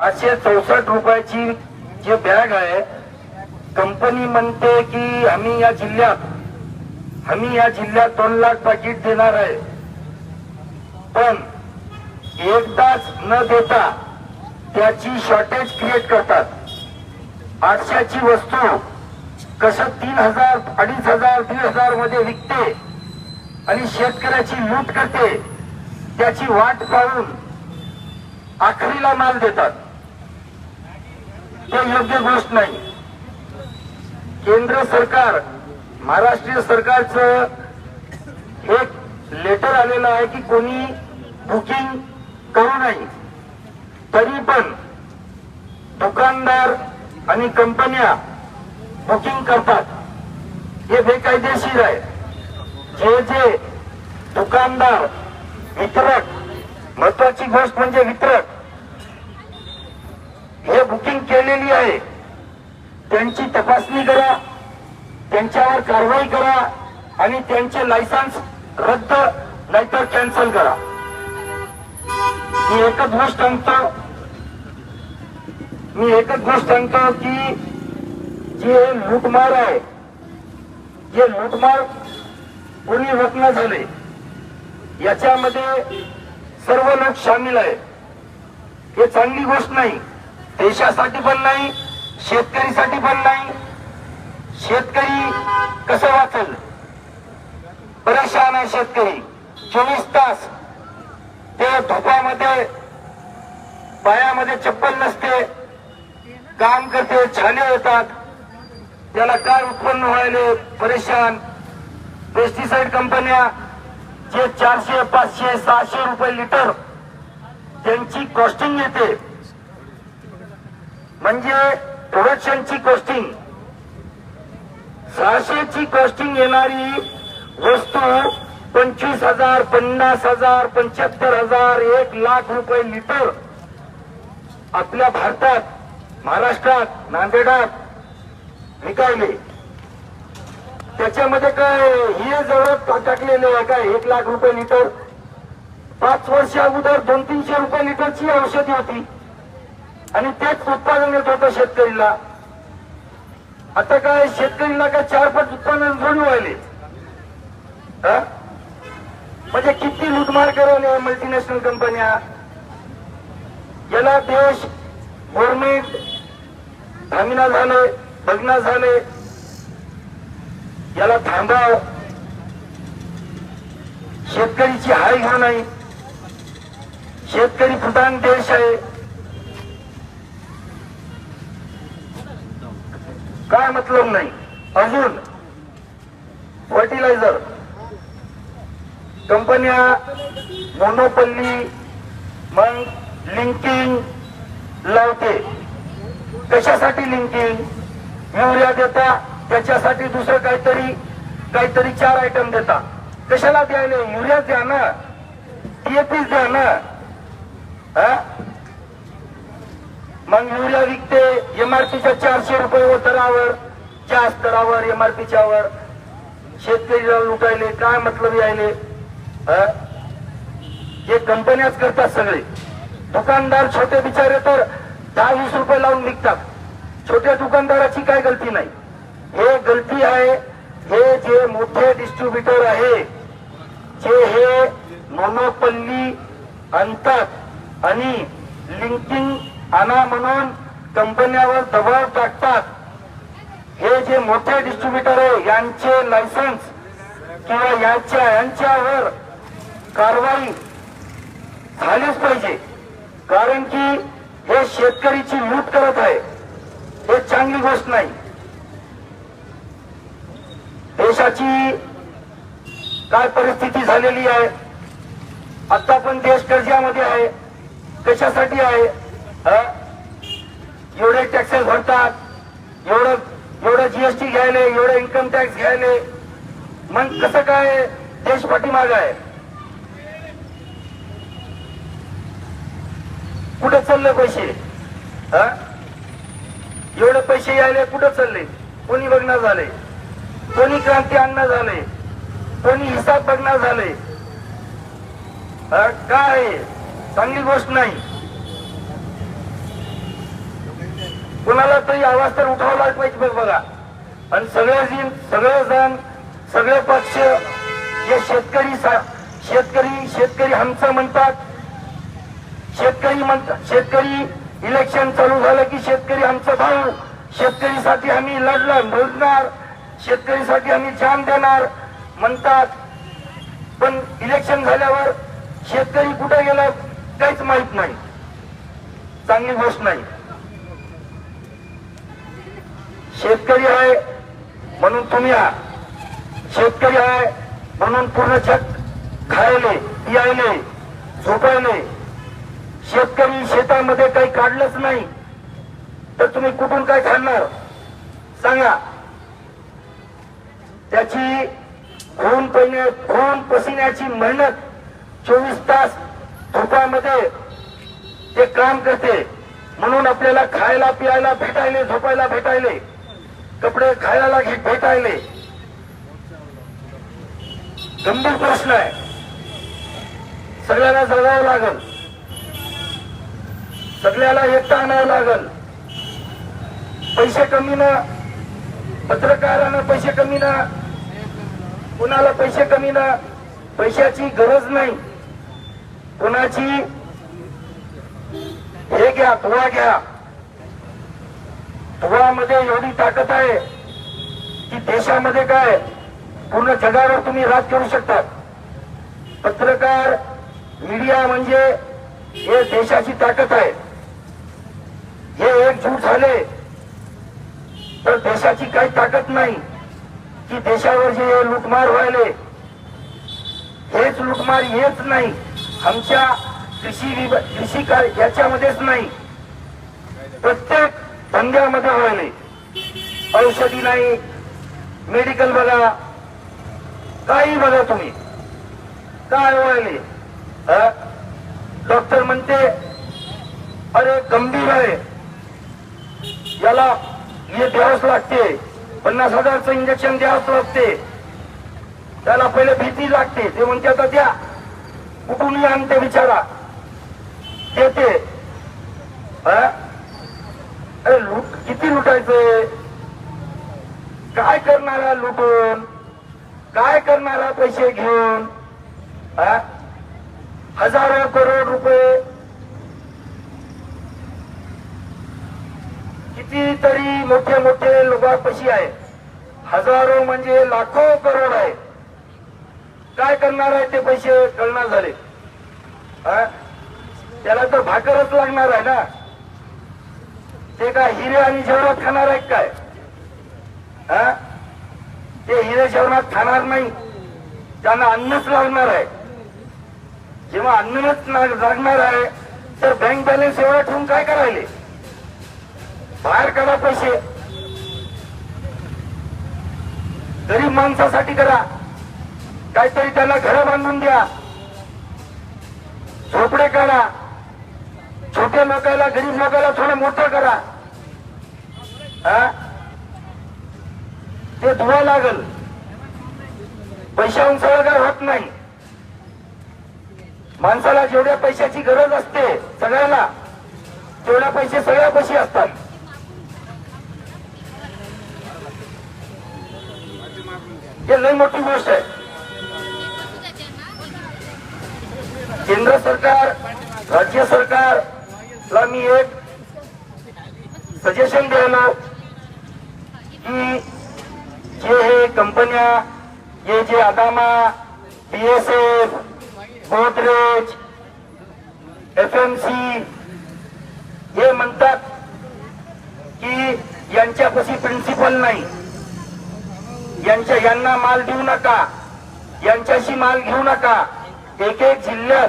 पाचशे चौसष्ट रुपयाची जे बॅग आहे कंपनी म्हणते की आम्ही या जिल्ह्यात आम्ही या जिल्ह्यात दोन लाख पाकिट देणार आहे. पण एकदाच न देता त्याची शॉर्टेज क्रिएट करतात. आठशेची वस्तू कसं तीन हजार अडीच हजार दीड हजारमध्ये विकते आणि शेतकऱ्याची लूट करते त्याची वाट पाहून आखरीला माल देतात. ते योग्य गोष्ट नाही. केंद्र सरकार महाराष्ट्रीय सरकारचं एक लेटर आलेलं आहे की कोणी बुकिंग करू नये तरी पण दुकानदार आणि कंपन्या बुकिंग करतात. हे बेकायदेशीर आहे. जे जे दुकानदार वितरक महत्वाची गोष्ट म्हणजे वितरक हे बुकिंग केलेली आहे. त्यांची तपासणी करा त्यांच्यावर कारवाई करा आणि त्यांचे लायसन्स रद्द नाहीतर कॅन्सल करा. मी एकच गोष्ट सांगतो मी एकच गोष्ट सांगतो की जे लूटमार आहे जे लूटमार कोणी रत्न झाले याच्यामध्ये सर्व लोक सामील आहे हे चांगली गोष्ट नाही. देशासाठी पण नाही शेतकरीसाठी पण नाही. शेतकरी कसं वाचल? परेशान आहे शेतकरी चोवीस तास ते धोपामध्ये पायामध्ये चप्पल नसते काम करते छाले होतात. त्याला काय उत्पन्न व्हायले? परेशान पेस्टिसाइड कंपन्या जे चारशे पाचशे सहाशे रुपये लिटर त्यांची कॉस्टिंग येते. म्हणजे प्रोडक्शनची कॉस्टिंग सहाशेची कॉस्टिंग येणारी वस्तू पंचवीस हजार पन्नास हजार पंच्याहत्तर हजार एक लाख रुपये लिटर आपल्या भारतात महाराष्ट्रात नांदेडात विकायले त्याच्यामध्ये काय हे जवळ टाकलेले आहे काय? एक लाख रुपये लिटर पाच वर्ष अगोदर दोन तीनशे रुपये लिटरची औषधी होती. आणि तेच उत्पादन येत होतं शेतकरीला. आता काय शेतकरीला काय चार पाच उत्पादन जोडून व्हायले म्हणजे किती लुटमार करायले मल्टीनॅशनल कंपन्या याला देश गव्हर्नमेंट थांबिना झाले बघना झाले. याला थांबाव. शेतकरीची हाय घेऊ नाही. शेतकरी प्रधान देश आहे. काय मतलब नाही. अजून. फर्टिलायझर कंपन्या मोनोपल्ली मग लिंकिंग लावते. कशासाठी लिंकिंग युरिया देता त्याच्यासाठी दुसरं काहीतरी काहीतरी चार आयटम देता. कशाला द्यायला? युरिया द्या ना. टीएपी द्या ना. मग युरिया विकते एमआरपीच्या चारशे रुपये दरावर जास्त स्तरावर एमआरपीच्या वर शेतकरीला लुटायले काय मतलब यायले? हे कंपन्याच करतात सगळे. दुकानदार छोटे बिचारे तर दहा वीस रुपये लावून विकतात. छोट्या दुकानदाराची काय गलती नाही. हे गलती आहे हे जे मोठे डिस्ट्रीब्युटर आहे जे हे मोनोपल्ली आणतात आणि लिंकिंग आणा म्हणून कंपन्यावर दबाव टाकतात. हे जे मोठे डिस्ट्रीब्युटर आहे यांचे लायसन्स किंवा यांच्या यांच्यावर कारवाई झालीच पाहिजे. कारण की हे शेतकरीची लूट करत आहे. हे चांगली गोष्ट नाही. देशाची काय परिस्थिती झालेली आहे? आता पण देश कर्जामध्ये आहे. कशासाठी आहे? एवढे टॅक्सेस भरतात एवढं एवढं जीएसटी घ्यायले एवढं इन्कम टॅक्स घ्यायले. मग कसं काय देश पाठीमाग आहे? कुठं चालले पैसे? हा? एवढे पैसे यायले कुठं चालले? कोणी बघणार झाले? कोणी क्रांती आणणार झाले? कोणी हिसाब बघणार झाले? हा, काय चांगली गोष्ट नाही. कुणाला तरी आवाज तर उठवला पाहिजे बघ. बघा आणि सगळे जण सगळे जण सगळे पक्ष जे शेतकरी सा- शेतकरी शेतकरी आमचं म्हणतात. शेतकरी म्हणतात शेतकरी इलेक्शन चालू झालं की शेतकरी आमचा भाऊ. शेतकरीसाठी आम्ही लढणार लढणार. शेतकरीसाठी आम्ही जाम देणार म्हणतात. पण इलेक्शन झाल्यावर शेतकरी कुठे गेला काहीच माहीत नाही. चांगली गोष्ट नाही. शेतकरी आहे म्हणून तुम्ही आहात शेतकरी आहे म्हणून पूर्ण जग खायले पियायले झोपायले. शेतकरी शेतामध्ये काही काढलंच नाही तर तुम्ही कुठून काय खाणार सांगा. त्याची खून पहिने खून पसिन्याची मेहनत चोवीस तास धुपामध्ये ते काम करते. म्हणून आपल्याला खायला पियायला भेटायले झोपायला भेटायले. कपडे खायला घे- भेटायले गंभीर प्रश्न आहे. सगळ्यांना जगावं लागल. सगळ्याला एकटा आणावं लागल. पैसे कमी ना. पत्रकारांना पैसे कमी ना. कुणाला पैसे कमी ना. पैशाची गरज नाही. कोणाची हे घ्या तुवा घ्या. तुवामध्ये एवढी ताकद आहे की देशामध्ये काय पूर्ण जगावर तुम्ही राज करू शकता. पत्रकार मीडिया म्हणजे हे देशाची ताकद आहे. हे एकजूट झाले तर देशाची काही ताकद नाही की देशावर जे लुटमार व्हायले. हेच लुटमार हेच नाही. आमच्या कृषी विभाग कृषी याच्यामध्येच नाही. प्रत्येक धंद्यामध्ये व्हायले औषधी नाही मेडिकल बघा. काही बघा तुम्ही. काय व्हायले? डॉक्टर म्हणते अरे गंभीर आहे. याला हे द्यावंच लागते. पन्नास हजारचं इंजेक्शन द्यावंच लागते. त्याला पहिले भीती लागते. ते म्हणते आता द्या. कुठूनही आणते बिचारा. देते हा? अरे लुटायचंय काय करणारा लुटून? काय करणारा पैसे घेऊन? हजारो करोड रुपये. कितीतरी मोठे मोठे लोकांपाशी आहे हजारो म्हणजे लाखो करोड आहे काय करणार आहे ते पैसे कळणार झाले. त्याला तर भाकरच लागणार आहे ना? ते काय हिरे आणि जेवणात खाणार आहे काय? हा? ते हिरे जेवणात खाणार नाही. त्यांना अन्नच लागणार आहे. जेव्हा अन्नच लागणार आहे तर बँक बॅलन्स एवढा ठेवून काय करायले? बाहेर काढा पैसे. गरीब माणसासाठी करा. काहीतरी त्यांना घरं बांधून द्या. झोपडे काढा. मोठ्या लोकांना गरीब लोकांना थोडं मोठं करा. ते धुवा लागल. पैशाहून सगळं होत नाही. माणसाला जेवढ्या पैशाची गरज असते सगळ्याला तेवढ्या पैसे सगळ्या पैसे असतात. हे लई मोठी गोष्ट आहे. केंद्र सरकार राज्य सरकार ला मी एक सजेशन द्यायला की जे हे कंपन्या हे जे Adama BSF Godrej F M C हे म्हणतात की यांच्यापाशी प्रिन्सिपल नाही. यांच्या यांना माल देऊ नका. यांच्याशी माल घेऊ नका. एक एक जिल्ह्यात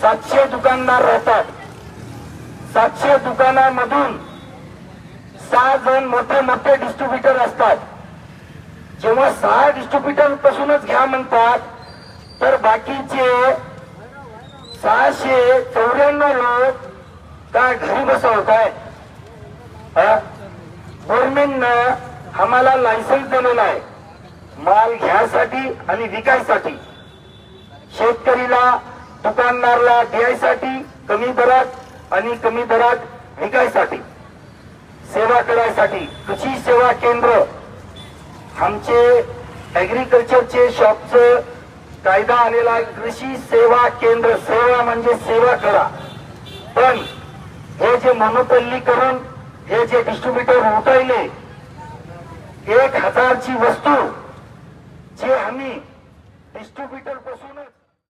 सातशे दुकानदार राहतात. सातशे दुकानामधून सहा जण मोठे मोठे डिस्ट्रीब्युटर असतात. जेव्हा सहा डिस्ट्रीब्युटर पासूनच घ्या म्हणतात तर बाकीचे सहाशे चौऱ्याण्णव लोक का घरी बसवत काय गव्हर्नमेंटनं आम्हाला लायसन्स दिलेला आहे. माल घ्यायसाठी आणि विकायसाठी. शेतकरीला दुकानदारला द्यायसाठी कमी दरात आणि कमी दरात विकायसाठी सेवा करायसाठी कृषी सेवा केंद्र आमचे ऍग्रिकल्चरचे शॉपचं कायदा आलेला कृषी सेवा केंद्र सेवा म्हणजे सेवा करा. पण हे जे मोनोपल्लीकरण हे जे डिस्ट्रीब्युटर उठायले एक हजारची वस्तू जे आम्ही डिस्ट्रीब्युटर पासूनच